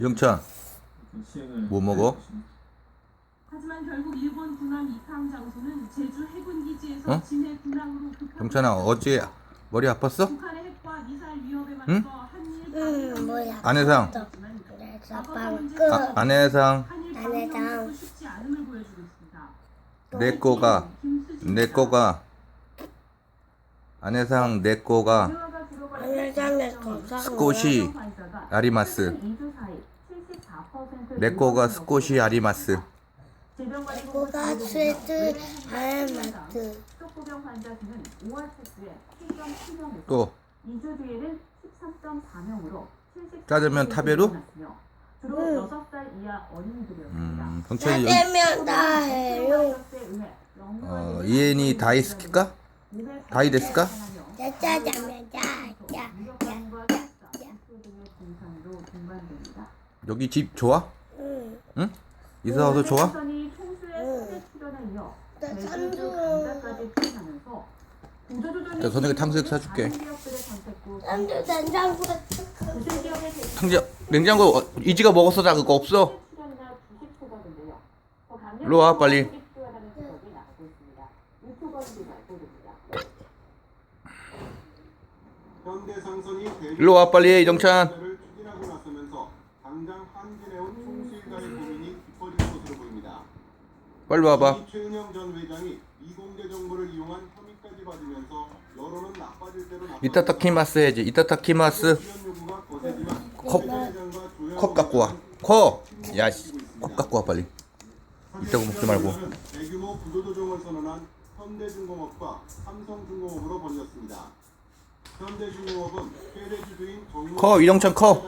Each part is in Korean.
영찬 뭐 먹어? 하지만 결국 일본 군함 입항 장소는 제주 해군 기지에서 어? 진해 급하게 영찬아 어제 머리 아팠어? 북한의 핵과 미사일 위협에 맞서 응? 한일 응, 뭐야. 안혜상 그래서 방금 아, 안혜상 한일 안혜상. 방위협력도 쉽지 않음을 보여주고 있습니다. 내 거가 내 거가 안혜상 내 거가 스코시 아리마스 최근 2주 사이 74%내 거가 스코시 아리마스 뭐가 스웨트 알마트 속보병 환자 수는 5월 초에 7.7명에서 또 2주 뒤에는 13.4명으로 짜장면 타베루? 주로 응. 6살 이하 어린이들이었습니다. 음, 짜장면 다 해요 어, 이엔이 다이스키까? 다이데스까? 짜장면 짜짜짜 여기 집 좋아? 응. 응? 이사 와서 좋아? 응. 자, 선생님 탕수육 사줄게. 된장국 탕자 냉장고 어, 이지가 먹었어 다 그거 없어? 일로 와, 빨리. 현대상선이 일로 와, 빨리, 이정찬. 를 추진하고 나서면서 당장 한진해온 총수일가의 고민이 깊어진 것으로 보입니다. 빨리 와봐 이 최은영 전 회장이 이공개 정보를 이용한 혐의까지 받으면서 여론은 나빠질 대로 해야지 이타타키마스 지원 요구가 거세지만 컵. 컵 갖고 와 컵! 야 씨 컵 갖고 와 빨리 이따가 먹지 말고. 대규모 구조조정을 선언한 현대중공업과 삼성중공업으로 번졌습니다. 현대중공업은 최대 주주인 정무 커, 이정찬 커.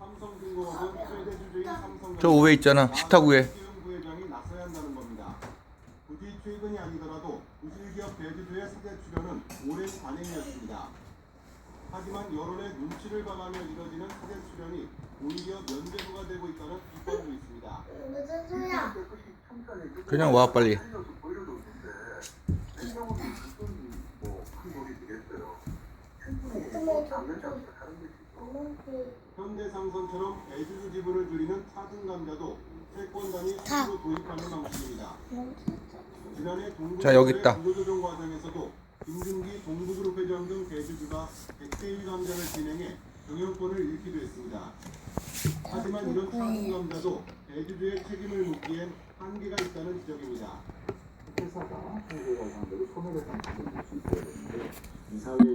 삼성중공업은 최대 주주인 삼성 저 우에 있잖아 식탁 위에 이용 부회장이 나서야 한다는 겁니다. 굳이 최근이 아니더라도 부실기업 대주주의 사대 출연은 오랜 관행이었습니다. 하지만 여론의 눈치를 봐가며 이뤄지는 사대 출연이 오히려 면제부가 되고 있다는 비판도 있습니다. 무슨 소리야? 그냥 와 빨리 현대상선처럼 대주주 지분을 줄이는 차등 감자도 채권단이 다. 스스로 도입하는 방식입니다. 자, 여기 있다. 구조조정 과정에서도 김준기 동부그룹 회장 등 대주주가 백대위 감자를 진행해 경영권을 잃기도 했습니다. 하지만 이런 차등 감자도 대주주의 책임을 묻기엔 한계가 있다는 지적입니다. 회사가 상대로 손해를 당하는 수 있어야 되는데 이사회